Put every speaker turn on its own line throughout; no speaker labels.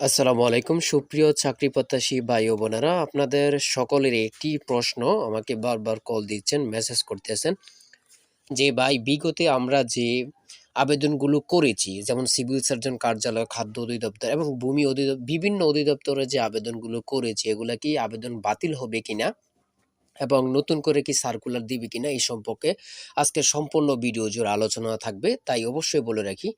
আসসালামু আলাইকুম। সুপ্রিয় চাকরি প্রত্যাশী ভাই ও বোনেরা, আপনাদের সকলের একটি প্রশ্ন আমাকে বারবার কল দিচ্ছেন, মেসেজ করতেছেন যে, ভাই, বিগতে আমরা যে আবেদনগুলো করেছি, যেমন সিভিল সার্জন কার্যালয়, খাদ্য অধিদপ্তর এবং ভূমি অধিদপ্তর, বিভিন্ন অধিদপ্তরে যে আবেদনগুলো করেছি, এগুলা কি আবেদন বাতিল হবে কিনা? এবং নতুন করে কি সার্কুলার দিবে কিনা এই সম্পর্কে আজকে সম্পূর্ণ ভিডিও জুড়ে আলোচনা থাকবে। তাই অবশ্যই বলে রাখি,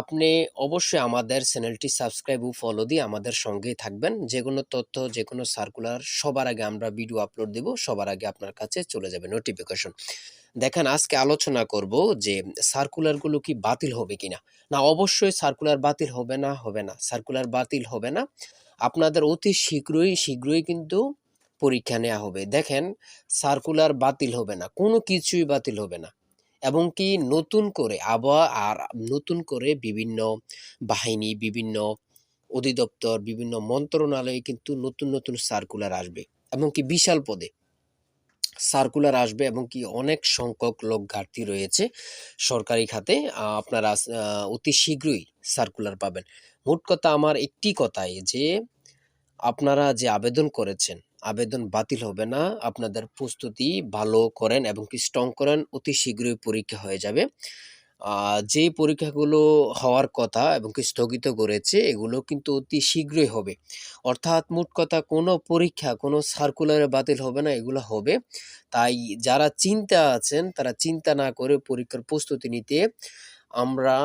আপনি অবশ্যই আমাদের চ্যানেলটি সাবস্ক্রাইব ও ফলো দিয়ে আমাদের সঙ্গেই থাকবেন। যে কোনো তথ্য যে কোনো সার্কুলার সবার আগে আমরা ভিডিও আপলোড দেব, সবার আগে আপনার কাছে চলে যাবে নোটিফিকেশন দেখেন, আজকে আলোচনা করব যে সার্কুলারগুলো কি বাতিল হবে কিনা। না, অবশ্যই সার্কুলার বাতিল হবে না হবে না। সার্কুলার বাতিল হবে না। আপনাদের অতি শীঘ্রই শীঘ্রই কিন্তু পরীক্ষা নেওয়া হবে। দেখেন সার্কুলার বাতিল হবে না, কোনো কিছুই বাতিল হবে না। এবং কি নতুন করে আবার আর নতুন করে বিভিন্ন বাহিনী, বিভিন্ন অধিদপ্তর, বিভিন্ন মন্ত্রণালয়ে কিন্তু নতুন নতুন সার্কুলার আসবে এবং কি বিশাল পদে সার্কুলার আসবে এবং কি অনেক সংখ্যক লোক ঘাটতি রয়েছে সরকারি খাতে। আপনারা অতি শীঘ্রই সার্কুলার পাবেন। মোট কথা আমার একটি কথাই যে, আপনারা যে আবেদন করেছেন আবেদন বাতিল হবে না। আপনাদের প্রস্তুতি ভালো করেন এবং কি স্ট্রং করেন, অতি শীঘ্রই পরীক্ষা হয়ে যাবে। যে পরীক্ষাগুলো হওয়ার কথা এবং কি স্থগিত করেছে, এগুলো কিন্তু অতি শীঘ্রই হবে। অর্থাৎ মোট কথা কোনো পরীক্ষা, কোনো সার্কুলারে বাতিল হবে না, এগুলো হবে। তাই যারা চিন্তা আছেন, তারা চিন্তা না করে পরীক্ষার প্রস্তুতি নিতে আমরা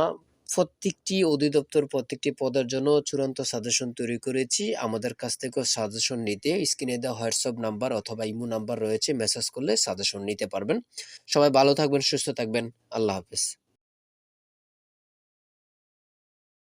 প্রত্যেকটি অধিদপ্তর প্রত্যেকটি পদের জন্য চূড়ান্ত সাজেশন তৈরি করেছি। আমাদের কাছ থেকেও সাজেশন নিতে স্ক্রিনে দেওয়া হোয়াটসঅ্যাপ নাম্বার অথবা ইমো নাম্বার রয়েছে মেসেজ করলে সাজেশন নিতে পারবেন। সবাই ভালো থাকবেন, সুস্থ থাকবেন। আল্লাহ হাফেজ।